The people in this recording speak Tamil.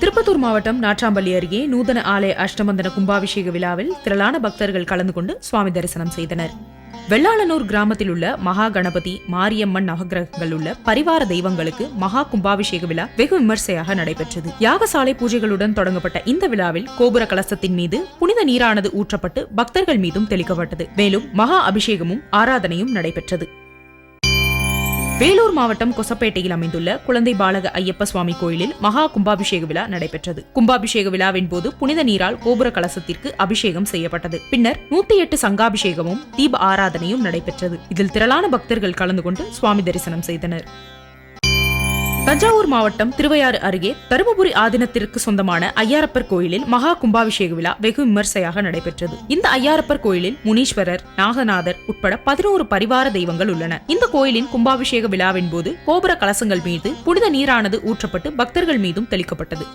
திருப்பத்தூர் மாவட்டம் நாட்றாம்பள்ளி அருகே நூதன ஆலய அஷ்டமந்தன கும்பாபிஷேக விழாவில் திரளான பக்தர்கள் கலந்து கொண்டு சுவாமி தரிசனம் செய்தனர். வெள்ளாளனூர் கிராமத்தில் உள்ள மகா கணபதி மாரியம்மன் நவகிரகங்கள் உள்ள பரிவார தெய்வங்களுக்கு மகா கும்பாபிஷேக விழா வெகு விமர்சையாக நடைபெற்றது. யாகசாலை பூஜைகளுடன் தொடங்கப்பட்ட இந்த விழாவில் கோபுர கலசத்தின் மீது புனித நீரானது ஊற்றப்பட்டு பக்தர்கள் மீதும் தெளிக்கப்பட்டது. மேலும் மகா அபிஷேகமும் ஆராதனையும் நடைபெற்றது. வேலூர் மாவட்டம் கொசப்பேட்டையில் அமைந்துள்ள குழந்தை பாலக ஐயப்ப சுவாமி கோயிலில் மகா கும்பாபிஷேக விழா நடைபெற்றது. கும்பாபிஷேக விழாவின் போது புனித நீரால் கோபுர கலசத்திற்கு அபிஷேகம் செய்யப்பட்டது. பின்னர் நூத்தி எட்டு சங்காபிஷேகமும் தீப ஆராதனையும் நடைபெற்றது. இதில் திரளான பக்தர்கள் கலந்து கொண்டு சுவாமி தரிசனம் செய்தனர். தஞ்சாவூர் மாவட்டம் திருவையாறு அருகே தருமபுரி ஆதீனத்திற்கு சொந்தமான ஐயாரப்பர் கோயிலில் மகா கும்பாபிஷேக விழா வெகு விமர்சையாக நடைபெற்றது இந்த ஐயாரப்பர் கோயிலில் முனீஸ்வரர் நாகநாதர் உட்பட பதினோரு பரிவார தெய்வங்கள் உள்ளன இந்த கோயிலின் கும்பாபிஷேக விழாவின் போது கோபுர கலசங்கள் மீது புனித நீரானது ஊற்றப்பட்டு பக்தர்கள் மீதும் தெளிக்கப்பட்டது